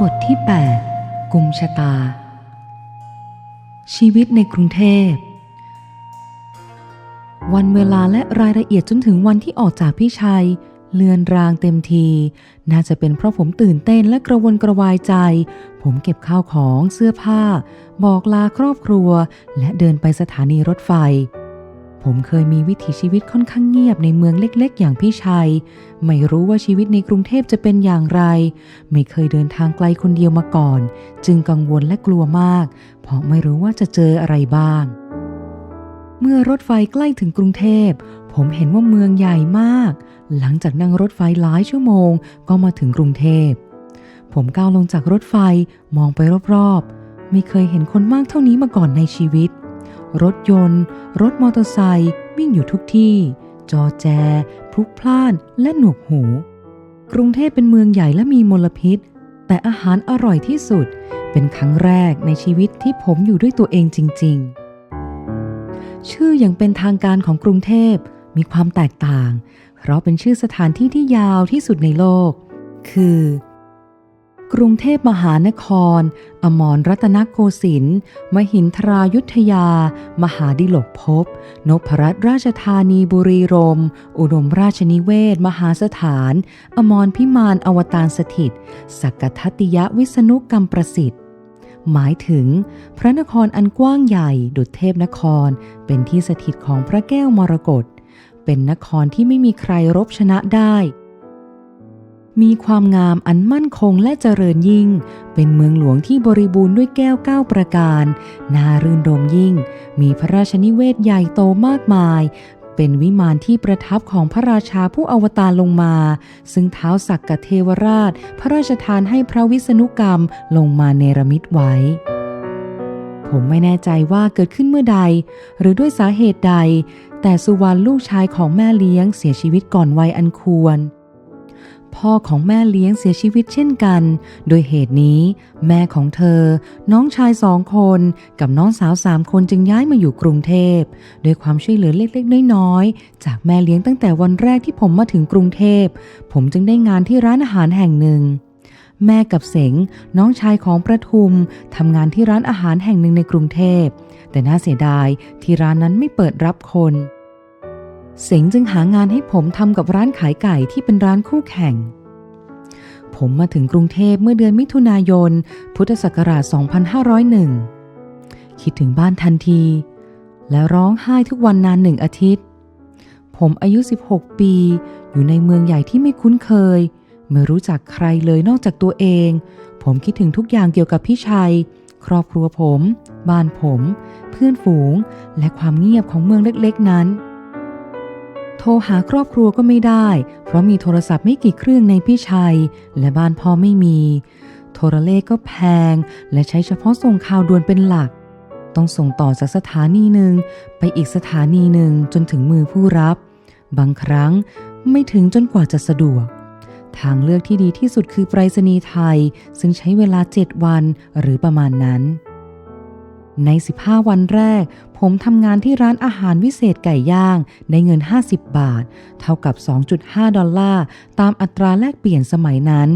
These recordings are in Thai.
บทที่ 8 กุมชะตา ชีวิตในกรุงเทพ วันเวลาและรายละเอียดจนถึงวันที่ออกจากพี่ชัย เลือนรางเต็มที น่าจะเป็นเพราะผมตื่นเต้นและกระวนกระวายใจ ผมเก็บข้าวของเสื้อผ้า บอกลาครอบครัว และเดินไปสถานีรถไฟ ผมเคยมีวิถีชีวิตค่อนข้างเงียบในเมืองเล็กๆ อย่างพี่ชัย ไม่รู้ว่าชีวิตในกรุงเทพจะเป็นอย่างไร ไม่เคยเดินทางไกลคนเดียวมาก่อน จึงกังวลและกลัวมาก เพราะไม่รู้ว่าจะเจออะไรบ้าง เมื่อรถไฟใกล้ถึงกรุงเทพ ผมเห็นว่าเมืองใหญ่มาก หลังจากนั่งรถไฟหลายชั่วโมง ก็มาถึงกรุงเทพ ผมก้าวลงจากรถไฟมองไปรอบๆ ไม่เคยเห็นคนมากเท่านี้มาก่อนในชีวิต รถยนต์ รถมอเตอร์ไซค์วิ่งอยู่ทุกที่ จอแจ พลุกพล่านและหนวกหู กรุงเทพเป็นเมืองใหญ่และมีมลพิษ แต่อาหารอร่อยที่สุด เป็นครั้งแรกในชีวิตที่ผมอยู่ด้วยตัวเองจริง ๆ ชื่ออย่างเป็นทางการของกรุงเทพมีความแตกต่าง เพราะเป็นชื่อสถานที่ที่ยาวที่สุดในโลก คือ กรุงเทพมหานคร อมรรัตนโกสินทร์ มหินทรายุทธยา มหาดิลกภพ นพรัตน์ราชธานีบุรีรมย์อุดมราชนิเวศ มหาสถาน อมรพิมานอวตารสถิต สักกทัตติยวิษณุกรรมประสิทธิ์ หมายถึง พระนครอันกว้างใหญ่ ดุจเทพนคร เป็นที่สถิตของพระแก้วมรกต เป็นนครที่ไม่มีใครรบชนะได้ มีความงามอันมั่นคงและเจริญยิ่ง เป็นเมืองหลวงที่บริบูรณ์ด้วยแก้วเก้าประการน่ารื่นรมยิ่ง มีพระราชนิเวศใหญ่โตมากมาย เป็นวิมานที่ประทับของพระราชาผู้อวตารลงมา ซึ่งเท้าสักกเทวราช พระราชทานให้พระวิษณุกรรมลงมาเนรมิตไว้ ผมไม่แน่ใจว่าเกิดขึ้นเมื่อใด หรือด้วยสาเหตุใด แต่สุวรรณลูกชายของแม่เลี้ยงเสียชีวิตก่อนวัยอันควร พ่อของแม่เลี้ยงเสียชีวิตเช่นกัน โดยเหตุนี้ แม่ของเธอ น้องชายสองคน กับน้องสาวสามคนจึงย้ายมาอยู่กรุงเทพด้วยความช่วยเหลือเล็กๆ น้อยๆ จากแม่เลี้ยงตั้งแต่วันแรกที่ผมมาถึงกรุงเทพ ผมจึงได้งานที่ร้านอาหารแห่งหนึ่งแม่กับเสงน้องชายของประทุมทำงานที่ร้านอาหารแห่งหนึ่งในกรุงเทพ แต่น่าเสียดายที่ร้านนั้นไม่เปิดรับคน เสงจึงหางานให้ผมทำกับร้านขายไก่ที่เป็นร้านคู่แข่ง ผมมาถึงกรุงเทพเมื่อเดือนมิถุนายน พุทธศักราช 2501 คิดถึงบ้านทันที และร้องไห้ทุกวันนานหนึ่งอาทิตย์ ผมอายุ 16 ปี อยู่ในเมืองใหญ่ที่ไม่คุ้นเคย ไม่รู้จักใครเลยนอกจากตัวเอง ผมคิดถึงทุกอย่างเกี่ยวกับพี่ชัย ครอบครัวผม บ้านผม เพื่อนฝูง และความเงียบของเมืองเล็กๆนั้น โทรหาครอบครัวก็ไม่ได้ เพราะมีโทรศัพท์ไม่กี่เครื่องในพี่ชัย และบ้านพ่อไม่มี โทรเลขก็แพง และใช้เฉพาะส่งข่าวด่วนเป็นหลัก ต้องส่งต่อจากสถานีหนึ่งไปอีกสถานีหนึ่งจนถึงมือผู้รับ บางครั้งไม่ถึงจนกว่าจะสะดวก ทางเลือกที่ดีที่สุดคือไปรษณีย์ไทย ซึ่งใช้เวลา 7 วันหรือประมาณนั้น ใน 15 วันแรก ผมทำงานที่ร้านอาหารวิเศษไก่ย่าง ได้เงิน 50 บาท เท่ากับ 2.5 ดอลลาร์ ตามอัตราแลกเปลี่ยนสมัยนั้น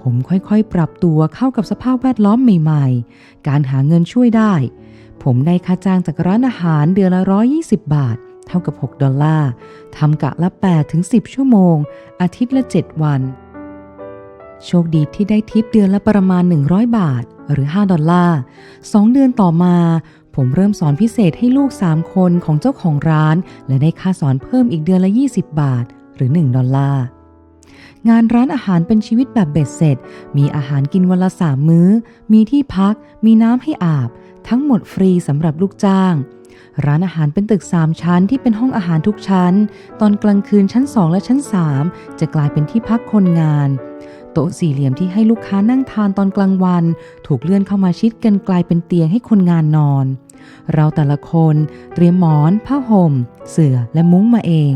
ผมค่อยๆ ปรับตัวเข้ากับสภาพแวดล้อมใหม่ๆ การหาเงินช่วยได้ ผมได้ค่าจ้างจากร้านอาหารเดือนละ 120 บาท เท่ากับ 6 ดอลลาร์ ทำกะละ 8 ถึง 10 ชั่วโมง อาทิตย์ละ 7 วัน โชคดีที่ได้ทิปเดือนละประมาณ 100 บาท หรือ 5 ดอลลาร์ 2 เดือนต่อมา ผมเริ่มสอนพิเศษให้ลูก 3 คนของเจ้าของร้าน และได้ค่าสอนเพิ่มอีกเดือนละ 20 บาท หรือ 1 ดอลลาร์ งานร้านอาหารเป็นชีวิตแบบเบ็ดเสร็จ มีอาหารกินวันละสามมื้อ มีที่พัก มีน้ำให้อาบ ทั้งหมดฟรีสำหรับลูกจ้างร้านอาหารเป็นตึก 3 ชั้นที่เป็นห้องอาหารทุกชั้น ตอนกลางคืนชั้น 2 และชั้น 3 จะกลายเป็นที่พักคนงาน โต๊ะสี่เหลี่ยมที่ให้ลูกค้านั่งทานตอนกลางวัน ถูกเลื่อนเข้ามาชิดกันกลายเป็นเตียงให้คนงานนอน เราแต่ละคนเตรียมหมอน ผ้าห่ม เสื่อและมุ้งมาเอง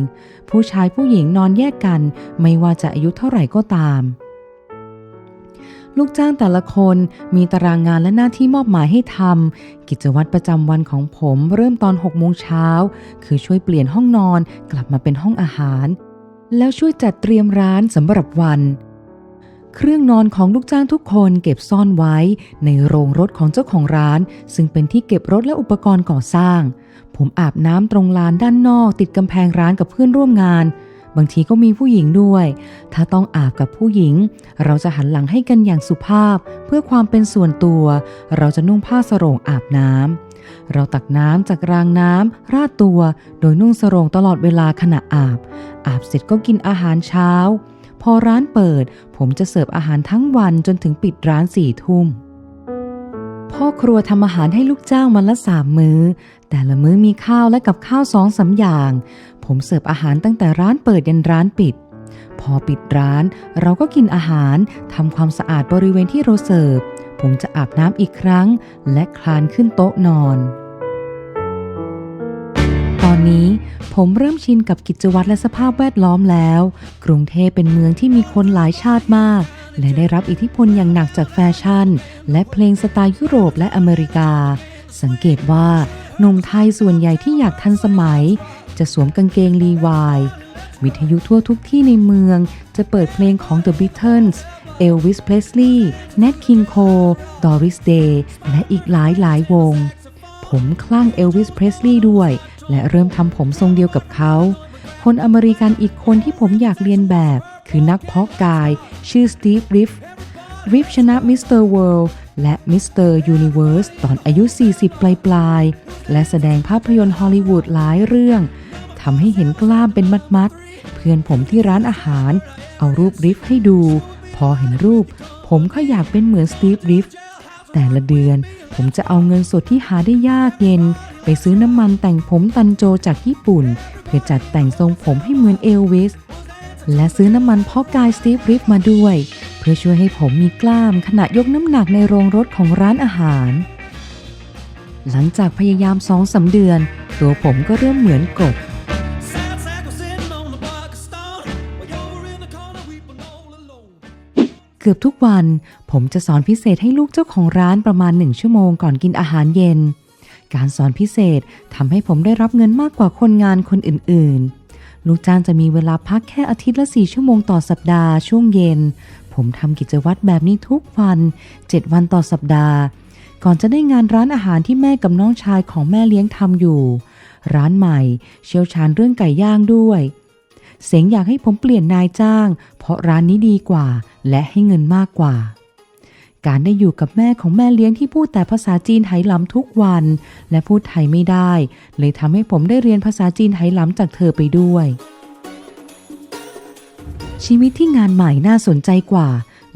ผู้ชายผู้หญิงนอนแยกกัน ไม่ว่าจะอายุเท่าไหร่ก็ตาม ลูกจ้างแต่ละคนมีตารางงานและหน้าที่มอบหมายให้ทำกิจวัตรประจำวันของผมเริ่มตอน6โมงเช้าคือช่วยเปลี่ยนห้องนอนกลับมาเป็นห้องอาหาร แล้วช่วยจัดเตรียมร้านสำหรับวัน เครื่องนอนของลูกจ้างทุกคนเก็บซ่อนไว้ในโรงรถของเจ้าของร้าน ซึ่งเป็นที่เก็บรถและอุปกรณ์ก่อสร้าง ผมอาบน้ำตรงลานด้านนอก ติดกำแพงร้านกับเพื่อนร่วมงาน บางทีก็มีผู้หญิงด้วย ถ้าต้องอาบกับผู้หญิง เราจะหันหลังให้กันอย่างสุภาพ เพื่อความเป็นส่วนตัว เราจะนุ่งผ้าสรงอาบน้ำเราตักน้ำจากรางน้ำราดตัว โดยนุ่งสรงตลอดเวลาขณะอาบ อาบเสร็จก็กินอาหารเช้า พอร้านเปิด ผมจะเสิร์ฟอาหารทั้งวันจนถึงปิดร้านสี่ทุ่ม พ่อครัวทำอาหารให้ลูกจ้างวันละสามมื้อ แต่ละมื้อมีข้าวและกับข้าวสองสามอย่าง ผมเสิร์ฟอาหารตั้งแต่ร้านเปิดยันร้านปิด พอปิดร้านเราก็กินอาหารทำความสะอาดบริเวณที่เราเสิร์ฟ ผมจะอาบน้ำอีกครั้ง และคลานขึ้นโต๊ะนอน นี้ ผมเริ่มชินกับกิจวัตรและสภาพแวดล้อมแล้ว กรุงเทพเป็นเมืองที่มีคนหลายชาติมาก และได้รับอิทธิพลอย่างหนักจากแฟชั่น และเพลงสไตล์ยุโรปและอเมริกา สังเกตว่าหนุ่มไทยส่วนใหญ่ที่อยากทันสมัย จะสวมกางเกงลีวายวิทยุทั่วทุกที่ในเมืองจะเปิดเพลงของ The Beatles Elvis Presley Nat King Cole Doris Day และอีกหลายหลายวง ผมคลั่ง Elvis Presley ด้วย และเริ่มทำผมทรงเดียวกับเขา คนอเมริกันอีกคนที่ผมอยากเรียนแบบ คือนักเพาะกาย ชื่อสตีฟริฟริฟชนะมิสเตอร์เวิลด์และมิสเตอร์ยูนิเวิร์สตอนอายุ 40 ปลายปลายๆและแสดงภาพยนตร์ฮอลลีวูดหลายเรื่องทำให้เห็นกล้ามเป็นมัดๆ เพื่อนผมที่ร้านอาหาร เอารูปริฟให้ดู พอเห็นรูป ผมก็อยากเป็นเหมือนสตีฟริฟแต่ละเดือนผมจะเอาเงินสดที่หาได้ยากเย็น ไปซื้อน้ำมันแต่งผมตันโจจากญี่ปุ่น เพื่อจัดแต่งทรงผมให้เหมือนเอลวิส และซื้อน้ำมันเพาะกายสตีฟริฟมาด้วย เพื่อช่วยให้ผมมีกล้ามขณะยกน้ำหนักในโรงรถของร้านอาหาร หลังจากพยายามสองสาเดือน ตัวผมก็เริ่มเหมือนกบเกือบทุกวัน ผมจะสอนพิเศษให้ลูกเจ้าของร้านประมาณหนึ่งชั่วโมงก่อนกินอาหารเย็น การสอนพิเศษทำให้ผมได้รับเงินมากกว่าคนงานคนอื่นๆ ลูกจ้างจะมีเวลาพักแค่อาทิตย์ละสี่ชั่วโมงต่อสัปดาห์ช่วงเย็น ผมทำกิจวัตรแบบนี้ทุกวัน 7 วันต่อสัปดาห์ ก่อนจะได้งานร้านอาหารที่แม่กับน้องชายของแม่เลี้ยงทำอยู่ ร้านใหม่เชี่ยวชาญเรื่องไก่ย่างด้วย เสงอยากให้ผมเปลี่ยนนายจ้าง เพราะร้านนี้ดีกว่า และให้เงินมากกว่า การได้อยู่กับแม่ของแม่เลี้ยงที่พูดแต่ภาษาจีนไหหลำทุกวัน และพูดไทยไม่ได้ เลยทำให้ผมได้เรียนภาษาจีนไหหลำจากเธอไปด้วย ชีวิตที่งานใหม่น่าสนใจกว่า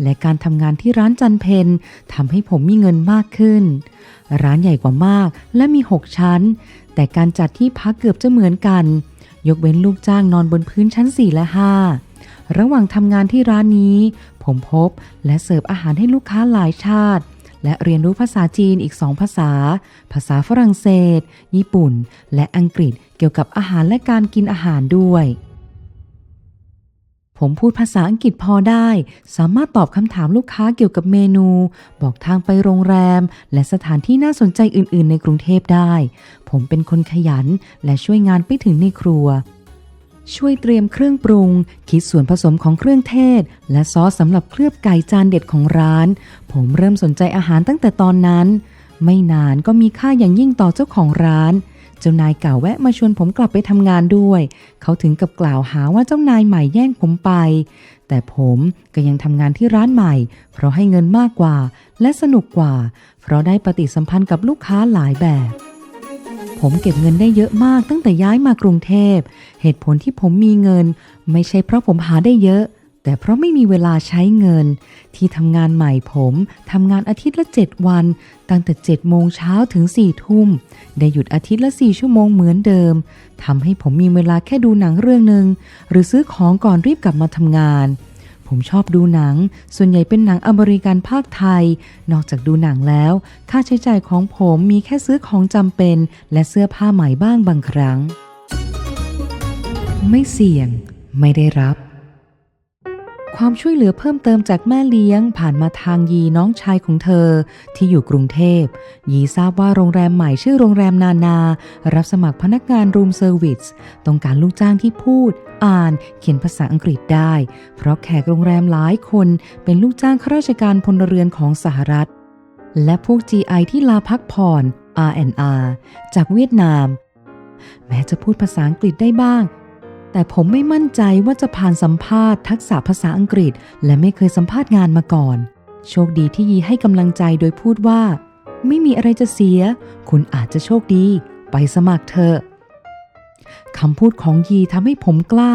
และการทำงานที่ร้านจันเพนทำให้ผมมีเงินมากขึ้น ร้านใหญ่กว่ามากและมี 6 ชั้น แต่การจัดที่พักเกือบจะเหมือนกัน ยกเว้นลูกจ้างนอนบนพื้นชั้น4และ5 ระหว่างทำงานที่ร้านนี้ ผมพบและเสิร์ฟอาหารให้ลูกค้าหลายชาติ และเรียนรู้ภาษาจีนอีกสองภาษา ภาษาฝรั่งเศส ญี่ปุ่น และอังกฤษเกี่ยวกับอาหารและการกินอาหารด้วย ผมพูดภาษาอังกฤษพอได้ สามารถตอบคำถามลูกค้าเกี่ยวกับเมนู บอกทางไปโรงแรม และสถานที่น่าสนใจอื่น ๆ ในกรุงเทพได้ ผมเป็นคนขยันและช่วยงานไปถึงในครัว ช่วยเตรียมเครื่องปรุง คิดส่วนผสมของเครื่องเทศ และซอสสำหรับเคลือบไก่จานเด็ดของร้าน ผมเริ่มสนใจอาหารตั้งแต่ตอนนั้น ไม่นานก็มีค่าอย่างยิ่งต่อเจ้าของร้าน เจ้านายเก่าแวะมาชวนผมกลับไปทำงานด้วย เขาถึงกับกล่าวหาว่าเจ้านายใหม่แย่งผมไป แต่ผมก็ยังทำงานที่ร้านใหม่ เพราะให้เงินมากกว่า และสนุกกว่า เพราะได้ปฏิสัมพันธ์กับลูกค้าหลายแบบ ผมเก็บเงินได้เยอะมากตั้งแต่ย้ายมากรุงเทพ เหตุผลที่ผมมีเงิน ไม่ใช่เพราะผมหาได้เยอะ แต่เพราะไม่มีเวลาใช้เงิน ที่ทำงานใหม่ผมทำงานอาทิตย์ละ 7 วัน ตั้งแต่7โมงเช้าถึง4ทุ่ม ได้หยุดอาทิตย์ละ 4 ชั่วโมงเหมือนเดิมทำให้ผมมีเวลาแค่ดูหนังเรื่องหนึ่งหรือซื้อของก่อนรีบกลับมาทำงาน ผมชอบดูหนัง ส่วนใหญ่เป็นหนังอเมริกันภาคไทย นอกจากดูหนังแล้ว ค่าใช้จ่ายของผมมีแค่ซื้อของจำเป็น และเสื้อผ้าใหม่บ้างบางครั้ง ไม่เสี่ยง ไม่ได้รับ ความช่วยเหลือเพิ่มเติมจากแม่เลี้ยง ผ่านมาทางยีน้องชายของเธอ ที่อยู่กรุงเทพ ยีทราบว่าโรงแรมใหม่ชื่อโรงแรมนานา รับสมัครพนักงานรูมเซอร์วิสต้องการลูกจ้างที่พูด อ่าน เขียนภาษาอังกฤษได้ เพราะแขกโรงแรมหลายคนเป็นลูกจ้างข้าราชการพลเรือนของสหรัฐ และพวก GI ที่ลาพักผ่อน R&R จากเวียดนาม แม้จะพูดภาษาอังกฤษได้บ้าง แต่ผมไม่มั่นใจว่าจะผ่านสัมภาษณ์ทักษะภาษาอังกฤษ และไม่เคยสัมภาษณ์งานมาก่อน โชคดีที่ยีให้กำลังใจโดยพูดว่า ไม่มีอะไรจะเสีย คุณอาจจะโชคดี ไปสมัครเถอะคำพูดของยีทำให้ผมกล้า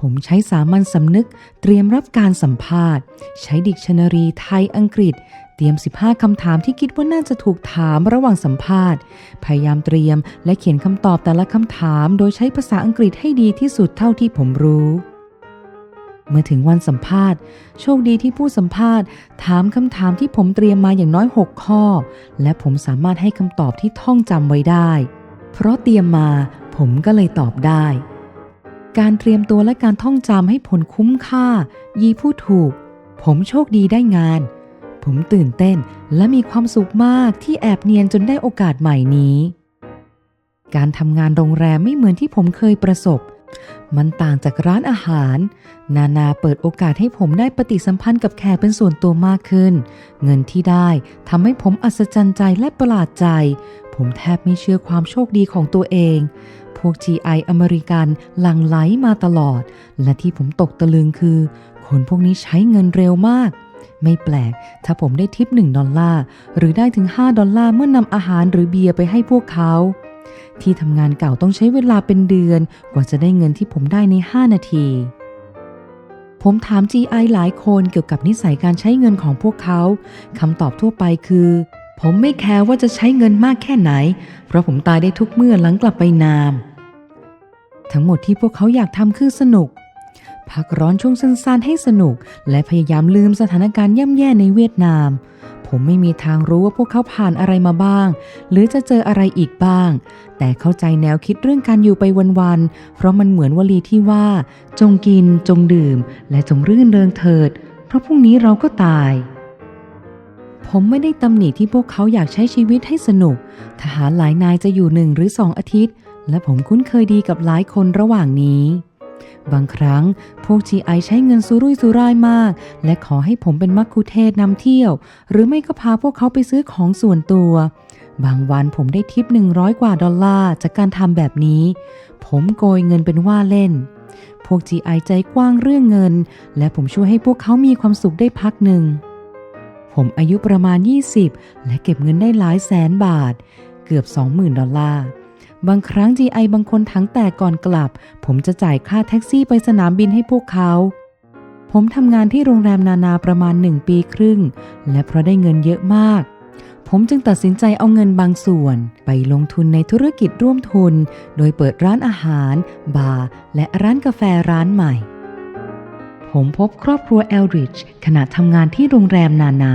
ผมใช้สามัญสำนึกเตรียมรับการสัมภาษณ์ ใช้ดิกชันนารีไทยอังกฤษ เตรียม 15 คำถามที่คิดว่าน่าจะถูกถามระหว่างสัมภาษณ์ พยายามเตรียมและเขียนคำตอบแต่ละคำถาม โดยใช้ภาษาอังกฤษให้ดีที่สุดเท่าที่ผมรู้เมื่อถึงวันสัมภาษณ์ โชคดีที่ผู้สัมภาษณ์ ถามคำถามที่ผมเตรียมมาอย่างน้อย 6 ข้อ และผมสามารถให้คำตอบที่ท่องจำไว้ได้ เพราะเตรียมมาผมก็เลยตอบได้ การเตรียมตัวและการท่องจำให้ผลคุ้มค่า ยีพูดถูก ผมโชคดีได้งาน ผมตื่นเต้นและมีความสุขมากที่แอบเนียนจนได้โอกาสใหม่นี้ การทำงานโรงแรมไม่เหมือนที่ผมเคยประสบ มันต่างจากร้านอาหาร นานาเปิดโอกาสให้ผมได้ปฏิสัมพันธ์กับแขกเป็นส่วนตัวมากขึ้น เงินที่ได้ทำให้ผมอัศจรรย์ใจและประหลาดใจ ผมแทบไม่เชื่อความโชคดีของตัวเองพวก GI อเมริกันหลั่งไหลมาตลอด และที่ผมตกตะลึงคือ คนพวกนี้ใช้เงินเร็วมาก ไม่แปลก ถ้าผมได้ทิป 1 ดอลลาร์ หรือได้ถึง 5 ดอลลาร์เมื่อนำอาหารหรือเบียร์ไปให้พวกเขา ที่ทำงานเก่าต้องใช้เวลาเป็นเดือน กว่าจะได้เงินที่ผมได้ใน 5 นาที ผมถาม GI หลายคนเกี่ยวกับนิสัยการใช้เงินของพวกเขาคำตอบทั่วไปคือ ผมไม่แคร์ว่าจะใช้เงินมากแค่ไหน เพราะผมตายได้ทุกเมื่อหลังกลับไปนาม ทั้งหมดที่พวกเขาอยากทำคือสนุก พักร้อนช่วงสั้นๆให้สนุก และพยายามลืมสถานการณ์ย่ำแย่ในเวียดนาม ผมไม่มีทางรู้ว่าพวกเขาผ่านอะไรมาบ้าง หรือจะเจออะไรอีกบ้าง แต่เข้าใจแนวคิดเรื่องการอยู่ไปวันๆ เพราะมันเหมือนวลีที่ว่า จงกิน จงดื่ม และจงรื่นเริงเถิด เพราะพรุ่งนี้เราก็ตายผมไม่ได้ตำหนิที่พวกเขาอยากใช้ชีวิตให้สนุก ทหารหลายนายจะอยู่หนึ่งหรือสองอาทิตย์ และผมคุ้นเคยดีกับหลายคนระหว่างนี้ บางครั้งพวก GI ใช้เงินสุรุ่ยสุร่ายมาก และขอให้ผมเป็นมักคุเทศนำเที่ยว หรือไม่ก็พาพวกเขาไปซื้อของส่วนตัว บางวันผมได้ทิป 100 กว่าดอลลาร์จากการทำแบบนี้ ผมโกยเงินเป็นว่าเล่น พวก GI ใจกว้างเรื่องเงิน และผมช่วยให้พวกเขามีความสุขได้พักหนึ่ง ผมอายุประมาณ 20 และเก็บเงินได้หลายแสนบาท เกือบ 20,000 ดอลลาร์ บางครั้ง GI บางคนทั้งแต่ก่อนกลับ ผมจะจ่ายค่าแท็กซี่ไปสนามบินให้พวกเขา ผมทำงานที่โรงแรมนานาประมาณ1ปีครึ่ง และเพราะได้เงินเยอะมาก ผมจึงตัดสินใจเอาเงินบางส่วน ไปลงทุนในธุรกิจร่วมทุน โดยเปิดร้านอาหาร บาร์และร้านกาแฟร้านใหม่ผมพบครอบครัวเอลริชขณะทำงานที่โรงแรมนานา